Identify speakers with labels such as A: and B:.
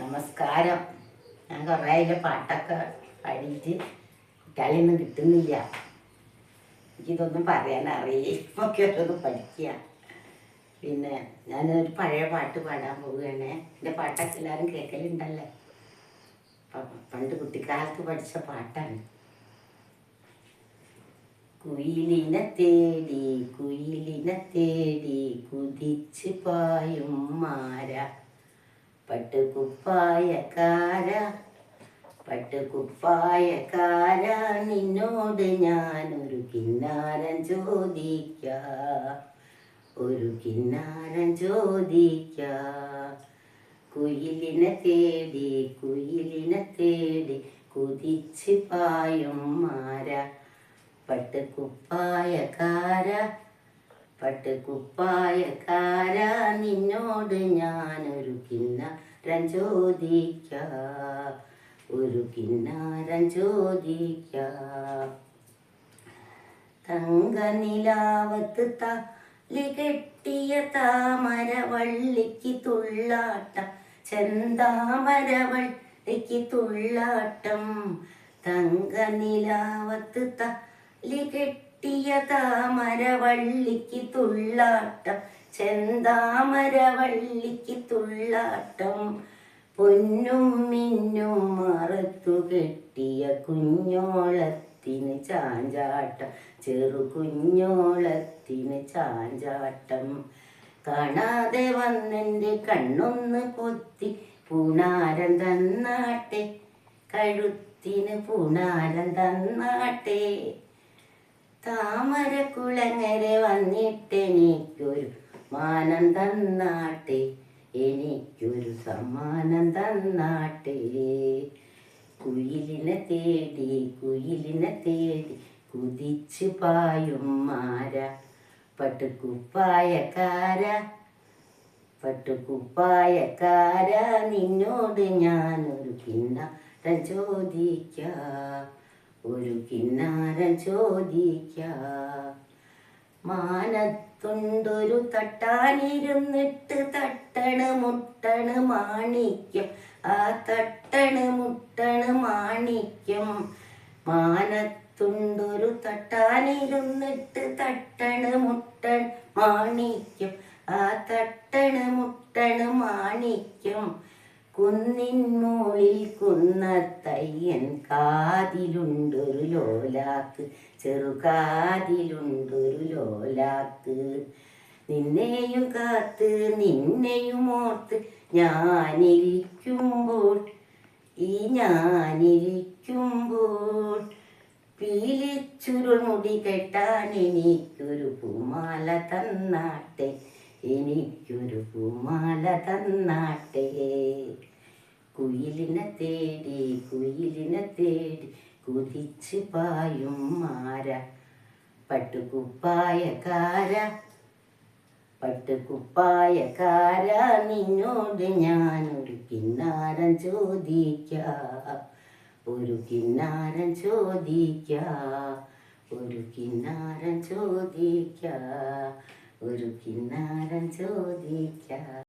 A: നമസ്കാരം. ഞാൻ കുറേ അതിന്റെ പാട്ടൊക്കെ പാടിയിട്ട് കുട്ടികളെയൊന്നും കിട്ടുന്നില്ല. എനിക്കിതൊന്നും പറയാൻ ഇപ്പൊക്കെ ഒന്ന് പഠിക്കുക പിന്നെ ഞാനൊരു പഴയ പാട്ട് പാടാൻ പോവുകയാണ്. എന്റെ പാട്ടൊക്കെ എല്ലാവരും കേൾക്കലുണ്ടല്ലേ പണ്ട് കുട്ടിക്കാലത്ത് പഠിച്ച പാട്ടാണ്. കുയിലിനെ തേടി കുയിലിനെ തേടി കുതിച്ച് പായും മാര പട്ടുകുപ്പായക്കാര. പട്ടുകുപ്പായക്കാര നിന്നോട് ഞാനൊരു കിന്നാരം ചോദിക്ക. ഒരു കിന്നാരം ചോദിക്ക. കുയിലിനെ തേടി കുയിലിനെ തേടി കുതിച്ച് പായും മാര. പട്ടുകുപ്പായക്കാര പട്ടുകുപ്പായക്കാര നിന്നോട് ഞാനൊരു കിന്നാരം ചോദിക്ക. ഒരു കിന്നാരം ചോദിക്ക. തങ്കനിലാവത്ത് തലി കെട്ടിയ താമര വള്ളിക്ക് തുള്ളാട്ടം ചെന്താമരവള്ളിക്ക് തുള്ളാട്ടം. തങ്കനിലാവത്ത് തലി കെട്ടിയ താമരവള്ളിക്ക് തുള്ളാട്ടം ചെന്താമരവള്ളിക്ക് തുള്ളാട്ടം. പൊന്നും മിന്നും മറത്തു കെട്ടിയ കുഞ്ഞോളത്തിന് ചാഞ്ചാട്ടം ചെറു കുഞ്ഞോളത്തിന് ചാഞ്ചാട്ടം. കാണാതെ വന്നെന്റെ കണ്ണൊന്ന് പൊത്തി പൂണാരം തന്നാട്ടെ കഴുത്തിന് പൂണാരം തന്നാട്ടെ. താമരക്കുളങ്ങരെ വന്നിട്ടെനിക്കൊരു മാനം തന്നാട്ടെ. എനിക്കൊരു സമ്മാനം തന്നാട്ടെ. കുയിലിനെ തേടി കുയിലിനെ തേടി കുതിച്ചു പായും മാര. പട്ടുകുപ്പായക്കാര പട്ടുകുപ്പായക്കാര നിന്നോട് ഞാനൊരു പിന്ന ചോദിക്ക. ഒരു കിന്നാരം ചോദിക്ക. മാനത്തുണ്ടൊരു തട്ടാനിരുന്നിട്ട് തട്ടണ് മുട്ടണ് മാണിക്യം. ആ തട്ടണ് മുട്ടണ് മാണിക്യം. മാനത്തുണ്ടൊരു തട്ടാനിരുന്നിട്ട് തട്ടണ് മുട്ടൺ മാണിക്യം. ആ തട്ടണ് മുട്ടണ് മാണിക്യം. കുന്നിൻ മുകളിൽ കുന്നത്തയ്യൻ കാതിലുണ്ടൊരു ലോലാക്ക് ചെറുകാതിലുണ്ടൊരു ലോലാക്ക്. നിന്നെയും കാത്ത് നിന്നെയും ഓർത്ത് ഞാനിരിക്കുമ്പോൾ ഈ ഞാനിരിക്കുമ്പോൾ പീലിച്ചുരുൾ മുടി കെട്ടാൻ എനിക്കൊരു പൂമാല തന്നാട്ടെ എനിക്കൊരു പൂമാല തന്നാട്ടെ. കുയിലിനെ തേടി കുയിലിനെ തേടി കുതിച്ച് പായും മാര. പട്ടുകുപ്പായക്കാര പട്ടുകുപ്പായക്കാര നിന്നോട് ഞാനൊരു കിന്നാരം ചോദിക്ക. ഒരു കിന്നാരം ചോദിക്ക ഒരു കിന്നാരം ചോദിക്ക ഒരു കിന്നാരം ചോദിക്ക.